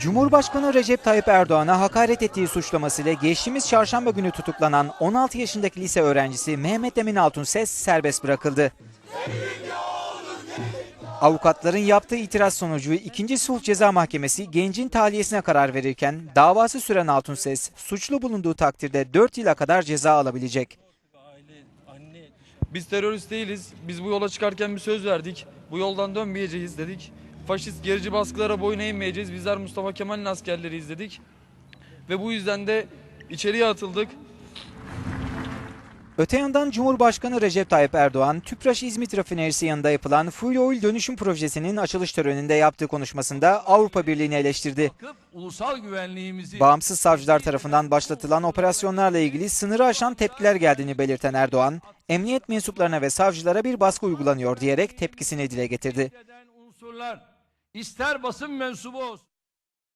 Cumhurbaşkanı Recep Tayyip Erdoğan'a hakaret ettiği suçlamasıyla geçtiğimiz çarşamba günü tutuklanan 16 yaşındaki lise öğrencisi Mehmet Emin Altunses serbest bırakıldı. Avukatların yaptığı itiraz sonucu 2. Sulh Ceza Mahkemesi gencin tahliyesine karar verirken davası süren Altunses suçlu bulunduğu takdirde 4 yıla kadar ceza alabilecek. Biz terörist değiliz. Biz bu yola çıkarken bir söz verdik. Bu yoldan dönmeyeceğiz dedik. Faşist gerici baskılara boyun eğmeyeceğiz. Bizler Mustafa Kemal'in askerleriyiz dedik. Ve bu yüzden de içeriye atıldık. Öte yandan Cumhurbaşkanı Recep Tayyip Erdoğan, Tüpraş İzmit Rafinerisi yanında yapılan Fuel Oil dönüşüm projesinin açılış töreninde yaptığı konuşmasında Avrupa Birliği'ni eleştirdi. ulusal güvenliğimizi Bağımsız savcılar tarafından başlatılan operasyonlarla ilgili sınırı aşan tepkiler geldiğini belirten Erdoğan, emniyet mensuplarına ve savcılara bir baskı uygulanıyor diyerek tepkisini dile getirdi. Unsurlar ister basın mensubu olsun